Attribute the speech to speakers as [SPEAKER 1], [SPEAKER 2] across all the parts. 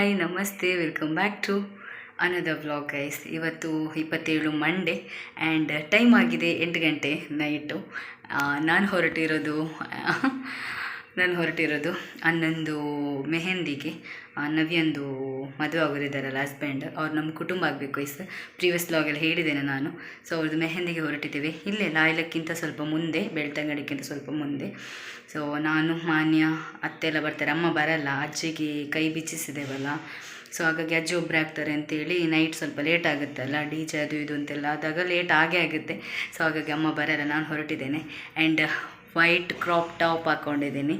[SPEAKER 1] Hi, ನಮಸ್ತೆ, welcome back to ಅನದ vlog guys ಇವತ್ತು ಇಪ್ಪತ್ತೇಳು ಮಂಡೇ ಆ್ಯಂಡ್ ಟೈಮ್ ಆಗಿದೆ ಎಂಟು ಗಂಟೆ ನೈಟು. ನಾನು ಹೊರಟಿರೋದು ನಾನು ಹೊರಟಿರೋದು ಅಣ್ಣಂದು ಮೆಹೆಂದಿಗೆ. ನವಿಯಂದು ಮದುವೆ ಆಗೋರಿದ್ದಾರಲ್ಲ ಹಸ್ಬೆಂಡ್ ಅವ್ರು ನಮ್ಮ ಕುಟುಂಬ ಆಗಬೇಕು ಗೈಸ್ ಪ್ರೀವಿಯಸ್ ಎಲ್ಲ ಹೇಳಿದ್ದೇನೆ ನಾನು. ಸೊ ಅವ್ರದ್ದು ಮೆಹೆಂದಿಗೆ ಹೊರಟಿದ್ದೇವೆ. ಇಲ್ಲೇ ಲಾಯ್ಲಕ್ಕಿಂತ ಸ್ವಲ್ಪ ಮುಂದೆ ಬೆಳ್ತಂಗಡಿಕ್ಕಿಂತ ಸ್ವಲ್ಪ ಮುಂದೆ. ಸೊ ನಾನು, ಮಾನ್ಯ, ಅತ್ತೆ ಎಲ್ಲ ಬರ್ತಾರೆ. ಅಮ್ಮ ಬರಲ್ಲ. ಅಜ್ಜಿಗೆ ಕೈ ಬಿಚ್ಚಿಸಿದ್ದೇವಲ್ಲ ಸೊ ಹಾಗಾಗಿ ಅಜ್ಜಿ ಒಬ್ಬರು ಆಗ್ತಾರೆ ಅಂತೇಳಿ ನೈಟ್ ಸ್ವಲ್ಪ ಲೇಟ್ ಆಗುತ್ತಲ್ಲ ಡಿ ಜೆ ಅದು ಇದು ಅಂತೆಲ್ಲ ಆದಾಗ ಲೇಟ್ ಆಗೇ ಆಗುತ್ತೆ. ಸೊ ಹಾಗಾಗಿ ಅಮ್ಮ ಬರಲ್ಲ. ನಾನು ಹೊರಟಿದ್ದೇನೆ. ಆ್ಯಂಡ್ ವೈಟ್ ಕ್ರಾಪ್ ಟಾಪ್ ಹಾಕ್ಕೊಂಡಿದ್ದೀನಿ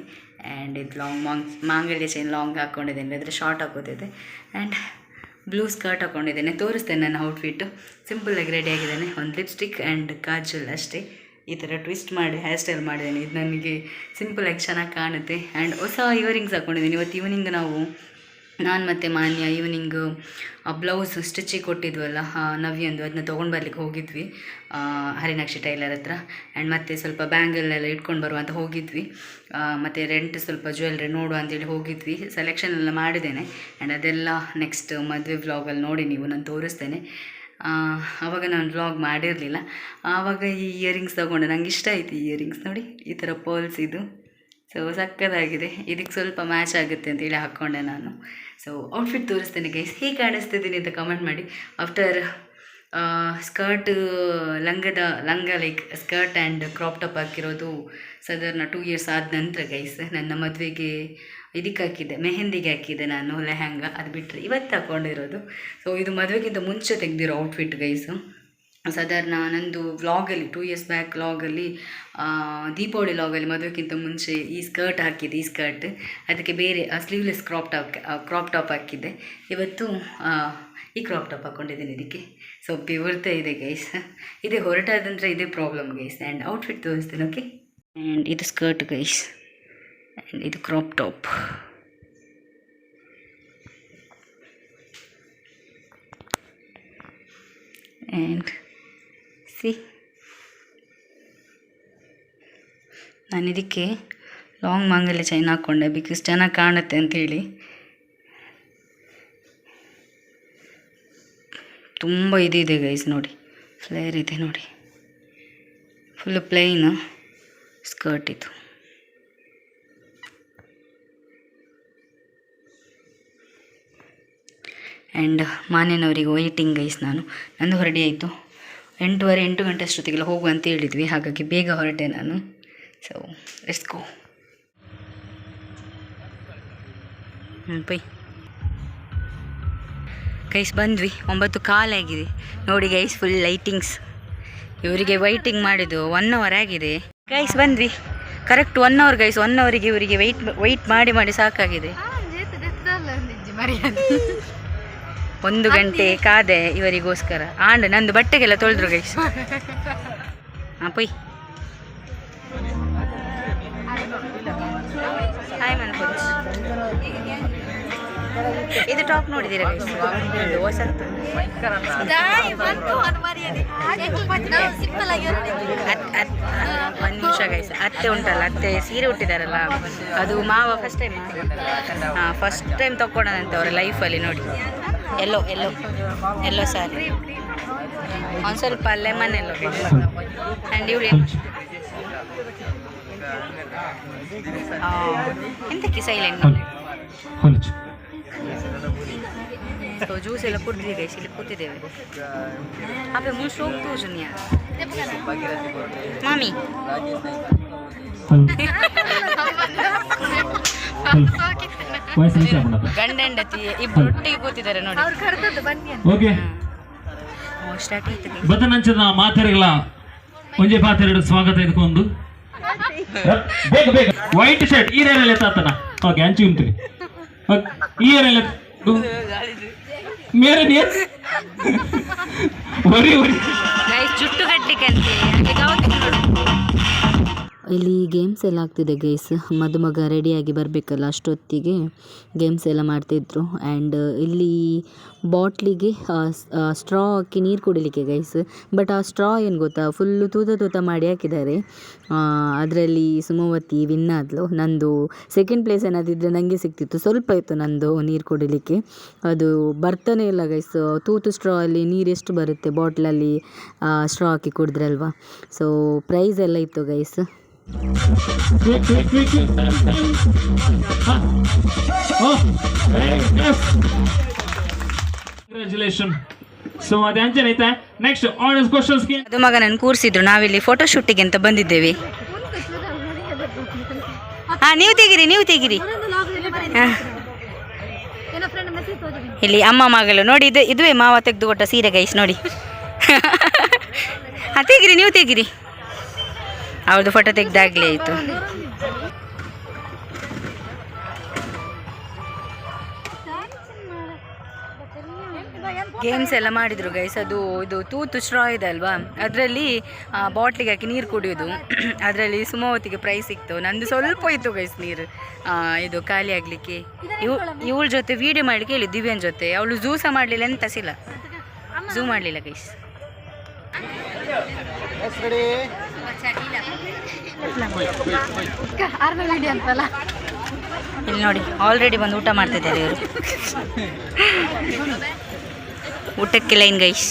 [SPEAKER 1] ಆ್ಯಂಡ್ ಇದು ಲಾಂಗ್ ಮಾಂಗ್ ಮಾಂಗಲ್ಯ ಚೈನ್ ಲಾಂಗ್ ಹಾಕ್ಕೊಂಡಿದ್ದೀನಿ ಅಂದರೆ ಶಾರ್ಟ್ ಹಾಕೋತಿದ್ದೆ. ಆ್ಯಂಡ್ ಬ್ಲೂ ಸ್ಕರ್ಟ್ ಹಾಕ್ಕೊಂಡಿದ್ದೀನಿ ತೋರಿಸ್ತೇನೆ ನನ್ನ ಔಟ್ಫಿಟ್ಟು ಸಿಂಪಲಾಗಿ ರೆಡಿ ಆಗಿದ್ದೇನೆ. ಒಂದು ಲಿಪ್ಸ್ಟಿಕ್ ಆ್ಯಂಡ್ ಕಾಜಲ್ ಅಷ್ಟೇ. ಈ ಥರ ಟ್ವಿಸ್ಟ್ ಮಾಡಿ ಹೇರ್ ಸ್ಟೈಲ್ ಮಾಡಿದ್ದೇನೆ. ಇದು ನನಗೆ ಸಿಂಪಲಾಗಿ ಚೆನ್ನಾಗಿ ಕಾಣುತ್ತೆ. ಆ್ಯಂಡ್ ಹೊಸ ಇಯರಿಂಗ್ಸ್ ಹಾಕ್ಕೊಂಡಿದ್ದೀನಿ ಇವತ್ತು ಈವ್ನಿಂಗ್ ನಾವು ನಾನು ಮತ್ತು ಮಾನ್ಯ ಈವ್ನಿಂಗ್ ಆ ಬ್ಲೌಸ್ ಸ್ಟಿಚಿಗೆ ಕೊಟ್ಟಿದ್ವಲ್ಲ ನವ್ಯಂದು ಅದನ್ನ ತೊಗೊಂಡು ಬರ್ಲಿಕ್ಕೆ ಹೋಗಿದ್ವಿ. ಹರಿನಾಕ್ಷಿ ಟೈಲರ್ ಹತ್ರ. ಆ್ಯಂಡ್ ಮತ್ತೆ ಸ್ವಲ್ಪ ಬ್ಯಾಂಗಲ್ ಎಲ್ಲ ಇಟ್ಕೊಂಡು ಬರುವ ಅಂತ ಹೋಗಿದ್ವಿ. ಮತ್ತು ರೆಂಟ್ ಸ್ವಲ್ಪ ಜ್ಯುವೆಲ್ರಿ ನೋಡುವ ಅಂತೇಳಿ ಹೋಗಿದ್ವಿ. ಸೆಲೆಕ್ಷನ್ ಎಲ್ಲ ಮಾಡಿದ್ದೇನೆ. ಆ್ಯಂಡ್ ಅದೆಲ್ಲ ನೆಕ್ಸ್ಟ್ ಮದುವೆ ವ್ಲಾಗಲ್ಲಿ ನೋಡಿ ನೀವು, ನಾನು ತೋರಿಸ್ತೇನೆ. ಆವಾಗ ನಾನು ವ್ಲಾಗ್ ಮಾಡಿರಲಿಲ್ಲ. ಆವಾಗ ಈ ಇಯರಿಂಗ್ಸ್ ತೊಗೊಂಡೆ. ನಂಗೆ ಇಷ್ಟ ಆಯಿತು ಈ ಇಯರಿಂಗ್ಸ್ ನೋಡಿ. ಈ ಥರ ಪರ್ಲ್ಸ್ ಇದು. ಸೊ ಸಕ್ಕದಾಗಿದೆ ಇದಕ್ಕೆ ಸ್ವಲ್ಪ ಮ್ಯಾಚ್ ಆಗುತ್ತೆ ಅಂತೇಳಿ ಹಾಕ್ಕೊಂಡೆ ನಾನು. ಸೊ ಔಟ್ಫಿಟ್ ತೋರಿಸ್ತೇನೆ ಗೈಸ್ ಹೇಗೆ ಕಾಣಿಸ್ತಿದ್ದೀನಿ ಅಂತ ಕಮೆಂಟ್ ಮಾಡಿ. ಆಫ್ಟರ್ ಸ್ಕರ್ಟ್ ಲಂಗದ, ಲಂಗ like skirt and crop top ಹಾಕಿರೋದು ಸಾಧಾರಣ ಟೂ ಇಯರ್ಸ್ ಆದ ನಂತರ ಗೈಸ್ ನನ್ನ ಮದುವೆಗೆ ಇದಕ್ಕೆ ಹಾಕಿದ್ದೆ. ಮೆಹಂದಿಗೆ ಹಾಕಿದ್ದೆ ನಾನು, ಲೆಹಂಗ. ಅದು ಬಿಟ್ಟರೆ ಇವತ್ತು ಹಾಕ್ಕೊಂಡಿರೋದು ಸೊ ಇದು ಮದುವೆಗಿಂತ ಮುಂಚೆ ತೆಗೆದಿರೋ ಔಟ್ಫಿಟ್ ಗೈಸು ಸಾಧಾರಣ ನಂದು ವ್ಲಾಗಲ್ಲಿ ಟೂ ಇಯರ್ಸ್ ಬ್ಯಾಕ್ ವ್ಲಾಗಲ್ಲಿ ದೀಪಾವಳಿ ವ್ಲಾಗಲ್ಲಿ ಮದುವೆಗಿಂತ ಮುಂಚೆ ಈ ಸ್ಕರ್ಟ್ ಹಾಕಿದ್ದೆ, ಈ ಸ್ಕರ್ಟ್ ಅದಕ್ಕೆ ಬೇರೆ sleeveless crop top crop top ಹಾಕಿದ್ದೆ. ಇವತ್ತು ಈ ಕ್ರಾಪ್ ಟಾಪ್ ಹಾಕ್ಕೊಂಡಿದ್ದೀನಿ ಇದಕ್ಕೆ. ಸೊ ಬಿವರ್ತ ಇದೆ ಗೈಸ್ ಇದೇ ಹೊರಟಾದಂದರೆ ಇದೇ ಪ್ರಾಬ್ಲಮ್ ಗೈಸ್ ಆ್ಯಂಡ್ ಔಟ್ಫಿಟ್ ತೋರಿಸ್ತೀನಿ ಓಕೆ ಆ್ಯಂಡ್ ಇದು ಸ್ಕರ್ಟ್ ಗೈಸ್ ಆ್ಯಂಡ್ ಇದು ಕ್ರಾಪ್ ಟಾಪ್ ಆ್ಯಂಡ್ ನಾನು ಇದಕ್ಕೆ ಲಾಂಗ್ ಮಾಂಗಲ್ಯ ಚೈನ್ ಹಾಕ್ಕೊಂಡೆ ಬಿಕಾಸ್ ಚೆನ್ನಾಗಿ ಕಾಣುತ್ತೆ ಅಂಥೇಳಿ ತುಂಬ ಇದಿದೆ ಗೈಸ್ ನೋಡಿ. ಫ್ಲೇರ್ ಇದೆ ನೋಡಿ. ಫುಲ್ಲು ಪ್ಲೈನು ಸ್ಕರ್ಟ್ ಇದು. ಆ್ಯಂಡ್ ಮಾನ್ಯನವರಿಗೆ ವೈಟಿಂಗ್ ಗೈಸ್ ನಾನು. ನಂದು ಹೊರಡಿ ಆಯಿತು. ಎಂಟೂವರೆ, ಎಂಟು ಗಂಟೆ ಅಷ್ಟೊತ್ತಿಗೆಲ್ಲ ಹೋಗು ಅಂತ ಹೇಳಿದ್ವಿ. ಹಾಗಾಗಿ ಬೇಗ ಹೊರಟೆ ನಾನು. So let's go pi guys ಬಂದ್ವಿ. ಒಂಬತ್ತು ಕಾಲಾಗಿದೆ ನೋಡಿ ಗೈಸ್ ಫುಲ್ ಲೈಟಿಂಗ್ಸ್ ಇವರಿಗೆ ವೈಟಿಂಗ್ ಮಾಡಿದ್ದು ಒನ್ ಅವರ್ ಆಗಿದೆ. ಗೈಸ್ ಬಂದ್ವಿ. Correct one hour guys one ಅವರಿಗೆ ಇವರಿಗೆ ವೆಯ್ಟ್ ವೆಯ್ಟ್ ಮಾಡಿ ಮಾಡಿ ಸಾಕಾಗಿದೆ. ಒಂದು ಗಂಟೆ ಕಾದೆ ಇವರಿಗೋಸ್ಕರ. ಆಂಡ್ ನಂದು ಬಟ್ಟೆಗೆಲ್ಲ ತೊಳೆದ್ರು ಗೈಸ್. ಹಾಂ ಪೊಯ್. ಹಾಯ್ ಮನ್ಕೋಸ್ ಇದು ಟಾಪ್ ನೋಡಿದ್ದೀರಾ ಗೈಸ್? ಹೊಸತ್ತು. ಒಂದು ನಿಮಿಷ ಗೈಸ್. ಅತ್ತೆ ಉಂಟಲ್ಲ ಅತ್ತೆ ಸೀರೆ ಉಟ್ಟಿದಾರಲ್ಲ. ಅದು ಮಾವ ಫಸ್ಟ್ ಟೈಮ್ ಹಾಂ ಫಸ್ಟ್ ಟೈಮ್ ತಗೊಂಡಂತೆ ಅವರ ಲೈಫಲ್ಲಿ ನೋಡಿ. ಎಲ್ಲೋ ಎಲ್ಲೋ ಎಲ್ಲೋ ಸಾರಿ ಒಂದು ಸ್ವಲ್ಪ ಲೆಮನ್ ಎಲ್ಲೋ ಆ್ಯಂಡ್ ಇವಳು ಎಂತಕ್ಕೆ ಸೈಲೆಂಟ್
[SPEAKER 2] ಹೊಲಚು
[SPEAKER 1] ಸೊ ಜ್ಯೂಸ್ ಎಲ್ಲ ಕುಡಿದ್ವಿ ಗೈಸ್ ಇಲ್ಲಿ ಕೂತಿದ್ದೇವೆ ಅಪ್ಪೆ ಮುನ್ಸು ಹೋಗ್ತು ಜುನಿಯಾ ಮಾಮಿ
[SPEAKER 2] ವಯಸ್ಸು ನಿಮಿಷ ಮಾಡಪ್ಪ
[SPEAKER 1] ಗಂಡ ಹೆಂಡತಿ ಇಬ್ರು ಒಟ್ಟಿಗೆ ಕೂತಿದ್ದಾರೆ ನೋಡಿ.
[SPEAKER 2] ಓಕೆ.
[SPEAKER 1] ಸ್ಟಾರ್ಟ್ ಆಯ್ತು
[SPEAKER 2] ಬದನಂಚದ ಮಾತೆರೆಗಳ ಒಂಜೆ ಪಾತ್ರೆಡು ಸ್ವಾಗತ ಇದಕ್ಕೊಂದು ಬೇಗ ಬೇಗ. ವೈಟ್ ಶರ್ಟ್ ಈ ರೇರಲ್ಲಿ ಎತ್ತಾತನ? ಓಕೆ ಅಂಚಿ ಉಂಟು. ಈ ರೇರಲ್ಲಿ ಮೇರೆ ನೀರ್. ಒರಿ
[SPEAKER 1] ಗೈಸ್ ಜುಟ್ಟು ಹಾಗೆ ಇಲ್ಲಿ ಗೇಮ್ಸ್ ಎಲ್ಲ ಆಗ್ತಿದೆ ಗೈಸ್ ಮದುಮಗ ರೆಡಿಯಾಗಿ ಬರಬೇಕಲ್ಲ ಅಷ್ಟೊತ್ತಿಗೆ ಗೇಮ್ಸ್ ಎಲ್ಲ ಮಾಡ್ತಿದ್ರು. ಆ್ಯಂಡ್ ಇಲ್ಲಿ ಬಾಟ್ಲಿಗೆ ಸ್ಟ್ರಾ ಹಾಕಿ ನೀರು ಕುಡಿಲಿಕ್ಕೆ ಗೈಸ್ ಬಟ್ ಆ ಸ್ಟ್ರಾ ಏನು ಗೊತ್ತಾ? ಫುಲ್ಲು ತೂತ ತೂತ ಮಾಡಿ ಹಾಕಿದ್ದಾರೆ. ಅದರಲ್ಲಿ ಸುಮವತಿ ವಿನ್ ಆದಲು. ನಂದು ಸೆಕೆಂಡ್ ಪ್ಲೇಸ್ ಏನಾದಿದ್ದರೆ ನನಗೆ ಸಿಕ್ತಿತ್ತು ಸ್ವಲ್ಪ ಇತ್ತು ನಂದು ನೀರು ಕುಡಿಲಿಕ್ಕೆ. ಅದು ಬರ್ತಾನೆ ಇಲ್ಲ ಗೈಸ್ ತೂತು ಸ್ಟ್ರಾ ಅಲ್ಲಿ ನೀರು ಎಷ್ಟು ಬರುತ್ತೆ ಬಾಟ್ಲಲ್ಲಿ ಸ್ಟ್ರಾ ಹಾಕಿ ಕುಡಿದ್ರಲ್ವಾ? ಸೊ ಪ್ರೈಸ್ ಎಲ್ಲ ಇತ್ತು guys
[SPEAKER 2] Quick, quick, quick, quick. Congratulations. So ಅದು ಅಂಚನೆ ಐತಾ ನೆಕ್ಸ್ಟ್ ಆಡಿಯನ್ಸ್ ಕ್ವಶನ್ಸ್ಗೆ
[SPEAKER 1] ಅದು ಮಗನನ್ನು ಕೂರಿಸಿದ್ರು ನಾವಿಲ್ಲಿ ಫೋಟೋ ಶೂಟಿಗೆ ಅಂತ ಬಂದಿದ್ದೇವೆ ಹಾಂ ನೀವು ತೆಗಿರಿ ನೀವು ತೆಗಿರಿ ಹಾ. ಇಲ್ಲಿ ಅಮ್ಮ ಮಗಳು ನೋಡಿ ಇದು ಇದುವೇ ಮಾವ ತೆಗೆದು ಕೊಟ್ಟ ಸೀರೆ ಗೈಸ್ ನೋಡಿ ಹಾಂ ತೆಗಿರಿ ನೀವು ತೆಗಿರಿ ಅವ್ರದ್ದು ಫೋಟೋ ತೆಗ್ದಾಗ್ಲಿ ಆಯಿತು. ಗೇಮ್ಸ್ ಎಲ್ಲ ಮಾಡಿದ್ರು ಗೈಸ್ ಅದು, ಇದು ತೂತು ಸ್ಟ್ರಾ ಇದೆ ಅಲ್ವಾ? ಅದರಲ್ಲಿ ಬಾಟ್ಲಿಗೆ ಹಾಕಿ ನೀರು ಕುಡಿಯೋದು. ಅದರಲ್ಲಿ ಸುಮಾವತಿಗೆ ಪ್ರೈಸ್ ಸಿಕ್ತು. ನಂದು ಸ್ವಲ್ಪ ಇತ್ತು ಗೈಸ್ ನೀರು. ಇದು ಖಾಲಿ ಆಗಲಿಕ್ಕೆ. ಇವ್, ಇವಳ ಜೊತೆ ವೀಡಿಯೋ ಮಾಡಲಿಕ್ಕೆ ಹೇಳಿ ದಿವ್ಯನ್ ಜೊತೆ. ಅವಳು ಝೂ ಸಹ ಮಾಡಲಿಲ್ಲ ಅಂತ ಸಿಲ್ಲ. ಝೂ ಮಾಡಲಿಲ್ಲ ಗೈಸ್ ಇಲ್ಲಿ ನೋಡಿ ಆಲ್ರೆಡಿ ಬಂದು ಊಟ ಮಾಡ್ತಿದ್ದಾರೆ ಇವರು. ಊಟಕ್ಕೆ ಲೈನ್ ಗೈಸ್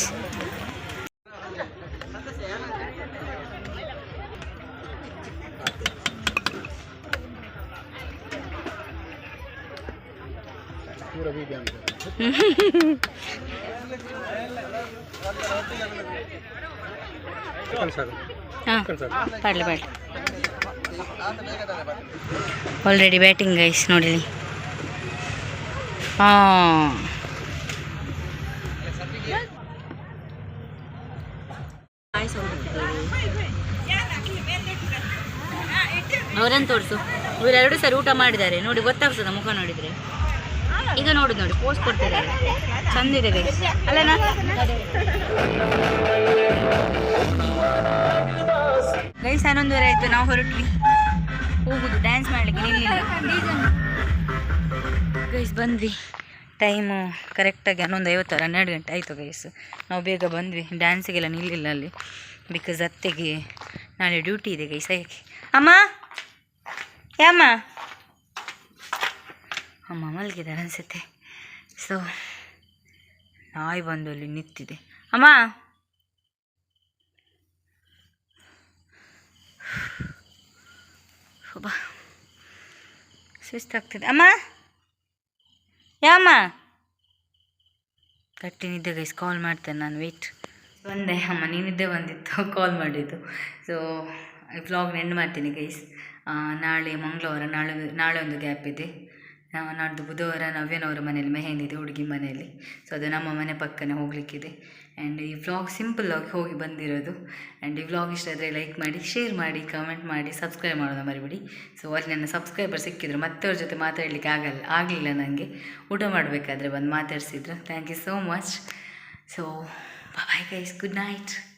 [SPEAKER 1] ಹಾಂ ಪಾಡ್ಲಿ ಆಲ್ರೆಡಿ ಬ್ಯಾಟಿಂಗ್ ಗೈಸ್ ನೋಡಿಲಿ ಹಾಂ. ಅವರನ್ನು ತೋರಿಸು. ಇವರೆರಡು ಸರಿ ಊಟ ಮಾಡಿದ್ದಾರೆ. ನೋಡಿ, ಗೊತ್ತಾಗ್ತದ ಮುಖ ನೋಡಿದ್ರೆ. ಈಗ ನೋಡುದು ನೋಡಿ ಪೋಸ್ಟ್ ಕೊಡ್ತಾರೆ ಚಂದಿದೆ ಅಲ್ಲನಾ ಗೈಸ್ ಹನ್ನೊಂದುವರೆ ಆಯ್ತು, ನಾವು ಹೊರಟ್ವಿ. ಹೋಗುದು ಡ್ಯಾನ್ಸ್ ಮಾಡ್ಲಿಕ್ಕೆ ನಿಲ್ಲಿಲ್ಲ. ಗೈಸ್ ಬಂದ್ವಿ. ಟೈಮು ಕರೆಕ್ಟಾಗಿ ಹನ್ನೊಂದು ಐವತ್ತಾರು ಹನ್ನೆರಡು ಗಂಟೆ ಆಯಿತು ಗೈಸ್ ನಾವು ಬೇಗ ಬಂದ್ವಿ. ಡ್ಯಾನ್ಸಿಗೆಲ್ಲ ನಿಲ್ಲಿಲ್ಲ ಅಲ್ಲಿ. ಬಿಕಾಸ್ ಅತ್ತೆಗೆ ನಾಳೆ ಡ್ಯೂಟಿ ಇದೆ ಗೈಸ್ ಅದಕ್ಕೆ ಅಮ್ಮ? ಯಾಮ್ಮ? ಅಮ್ಮ ಮಲಗಿದ್ದಾರೆ ಅನಿಸುತ್ತೆ. ಸೊ ನಾಯಿ ಬಂದು ಅಲ್ಲಿ ನಿಂತಿದೆ. ಅಮ್ಮ? ಬಾ. ಸುಸ್ತಾಗ್ತದೆ. ಅಮ್ಮ? ಯಾಮ್ಮ ಗಟ್ಟಿ ನಿದ್ದೆ ಗೈಸ್ ಕಾಲ್ ಮಾಡ್ತೇನೆ ನಾನು ವೆಯ್ಟ್ ಬಂದೆ ಅಮ್ಮ ನೀನಿದ್ದೆ ಬಂದಿತ್ತು ಕಾಲ್ ಮಾಡಿದ್ದು. ಸೊ ವ್ಲಾಗ್ನ ಎಂಡ್ ಮಾಡ್ತೀನಿ ಗೈಸ್ ನಾಳೆ ಮಂಗಳವಾರ ನಾಳೆ ನಾಳೆ ಒಂದು ಗ್ಯಾಪ್ ಇದೆ. ನಾ- ನಾಡ್ದು ಬುಧವಾರ ನವ್ಯನವರ ಮನೇಲಿ ಮೆಹೆಂದಿ ಇದೆ ಹುಡುಗಿ ಮನೆಯಲ್ಲಿ. ಸೊ ಅದು ನಮ್ಮ ಮನೆ ಪಕ್ಕನೇ ಹೋಗಲಿಕ್ಕಿದೆ. ಆ್ಯಂಡ್ ಈ ವ್ಲಾಗ್ ಸಿಂಪಲ್ಲಾಗಿ ಹೋಗಿ ಬಂದಿರೋದು. ಆ್ಯಂಡ್ ಈ ವ್ಲಾಗ್ ಇಷ್ಟ ಆದರೆ ಲೈಕ್ ಮಾಡಿ ಶೇರ್ ಮಾಡಿ ಕಮೆಂಟ್ ಮಾಡಿ ಸಬ್ಸ್ಕ್ರೈಬ್ ಮಾಡೋದು ಮರಿಬಿಡಿ. ಸೊ ಅಲ್ಲಿ ನನ್ನ ಸಬ್ಸ್ಕ್ರೈಬರ್ ಸಿಕ್ಕಿದ್ರು. ಮತ್ತೆ ಅವ್ರ ಜೊತೆ ಮಾತಾಡಲಿಕ್ಕೆ ಆಗಲ್ಲ, ಆಗಲಿಲ್ಲ ನನಗೆ ಊಟ ಮಾಡಬೇಕಾದ್ರೆ ಬಂದು ಮಾತಾಡಿಸಿದ್ರು. Thank you so much so bye guys good night